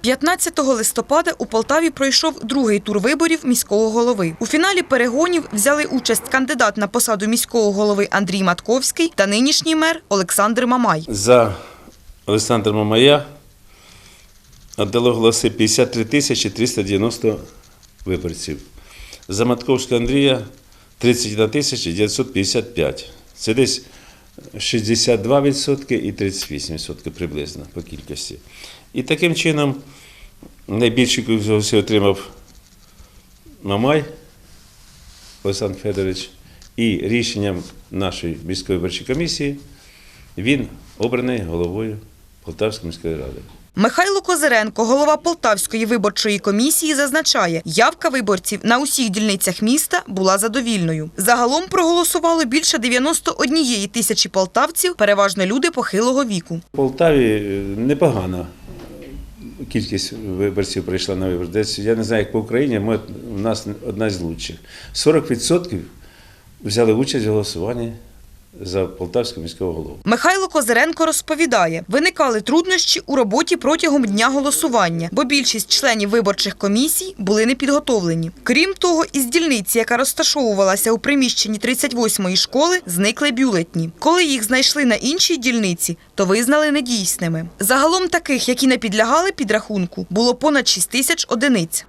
15 листопада у Полтаві пройшов другий тур виборів міського голови. У фіналі перегонів взяли участь кандидат на посаду міського голови Андрій Матковський та нинішній мер Олександр Мамай. За Олександра Мамая віддало голоси 53 тисячі 390 виборців. За Матковського Андрія 31 тисяча 955. Це десь 62% і 38% приблизно по кількості. І таким чином найбільші голоси отримав Мамай Олександр Федорович. І рішенням нашої міської виборчої комісії він обраний головою Полтавської міської ради. Михайло Козиренко, голова Полтавської виборчої комісії, зазначає, явка виборців на усіх дільницях міста була задовільною. Загалом проголосувало більше 91 тисячі полтавців, переважно люди похилого віку. В Полтаві е, непогана кількість виборців прийшла на вибори. Десь я не знаю, як по Україні, ми, у нас одна з лучших. 40% взяли участь в голосуванні за Полтавського міського голову. Михайло Козиренко розповідає, виникали труднощі у роботі протягом дня голосування, бо більшість членів виборчих комісій були непідготовлені. Крім того, із дільниці, яка розташовувалася у приміщенні 38-ї школи, зникли бюлетні. Коли їх знайшли на іншій дільниці, то визнали недійсними. Загалом таких, які не підлягали підрахунку, було понад 6 тисяч одиниць.